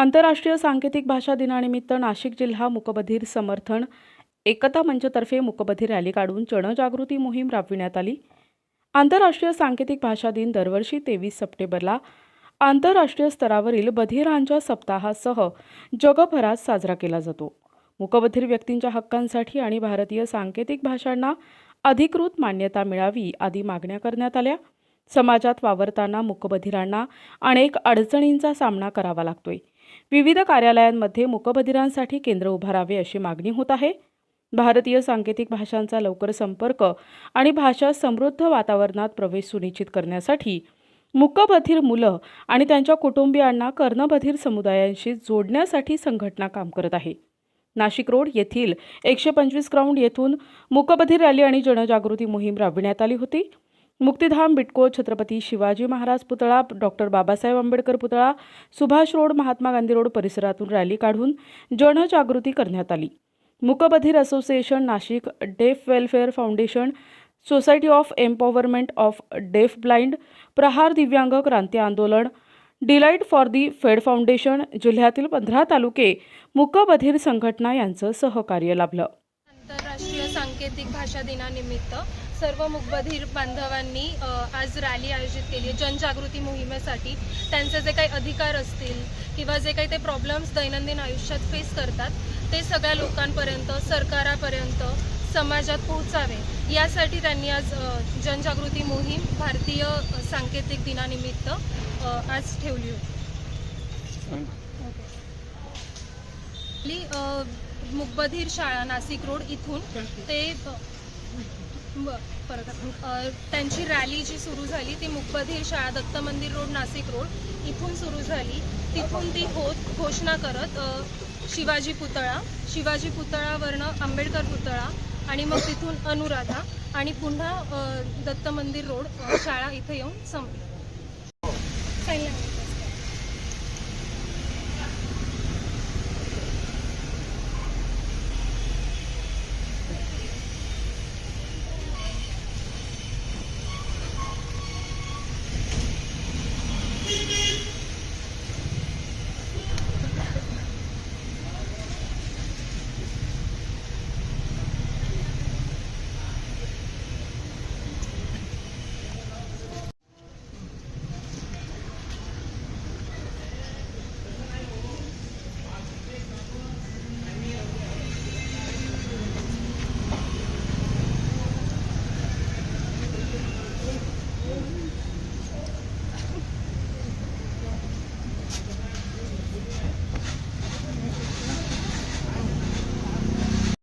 आंतरराष्ट्रीय सांकेतिक भाषा दिनानिमित्त नाशिक जिल्हा मुकबधीर समर्थन एकता मंचतर्फे मुकबधीर रॅली काढून जनजागृती मोहीम राबविण्यात आली. आंतरराष्ट्रीय सांकेतिक भाषा दिन दरवर्षी तेवीस सप्टेंबरला आंतरराष्ट्रीय स्तरावरील बधिरांच्या सप्ताहासह जगभरात साजरा केला जातो. मुकबधीर व्यक्तींच्या हक्कांसाठी आणि भारतीय सांकेतिक भाषांना अधिकृत मान्यता मिळावी आदी मागण्या करण्यात आल्या. समाजात वावरताना मुकबधिरांना अनेक अडचणींचा सामना करावा लागतोय. विविध कार्यालयांमध्ये मुकबधिरांसाठी केंद्र उभारावे अशी मागणी होत आहे. भारतीय सांकेतिक भाषांचा लवकर संपर्क आणि भाषा समृद्ध वातावरणात प्रवेश सुनिश्चित करण्यासाठी मुकबधीर मुलं आणि त्यांच्या कुटुंबियांना कर्णबधीर समुदायांशी जोडण्यासाठी संघटना काम करत आहे. नाशिक रोड येथील एकशे पंचवीस ग्राउंड येथून मुकबधीर रॅली आणि जनजागृती मोहीम राबविण्यात आली होती. मुक्तिधाम बिटको छत्रपती शिवाजी महाराज पुतळा डॉक्टर बाबासाहेब आंबेडकर पुतळा सुभाष रोड महात्मा गांधी रोड परिसरातून रॅली काढून जनजागृती करण्यात आली. मुकबधीर association Nashik deaf welfare foundation society of empowerment of deaf blind Prahar Divyang Kranti आंदोलन डिलाईट फॉर दी फेड फाउंडेशन जिल्ह्यातील पंधरा तालुके मुकबधीर संघटना यांचं सहकार्य लाभलं. सांकेतिक भाषा दिनानिमित्त सर्व मुकबधीर बांधवांनी आज रॅली आयोजित केली आहे जनजागृती मोहिमेसाठी. त्यांचे जे काही अधिकार असतील किंवा जे काही ते प्रॉब्लेम्स दैनंदिन आयुष्यात फेस करतात ते सगळ्या लोकांपर्यंत सरकारापर्यंत समाजात पोहोचावे. यासाठी त्यांनी आज जनजागृती मोहीम भारतीय सांकेतिक दिनानिमित्त आज ठेवली होती. मुकबधीर शाळा नाशिक रोड इथून ते त्यांची रॅली जी सुरू झाली ती मुकबधीर शाळा दत्त मंदिर रोड नाशिक रोड इथून सुरू झाली. तिथून ती होत घोषणा करत शिवाजी पुतळा शिवाजी पुतळावरनं आंबेडकर पुतळा आणि मग तिथून अनुराधा आणि पुन्हा दत्त मंदिर रोड शाळा इथे येऊन संपली.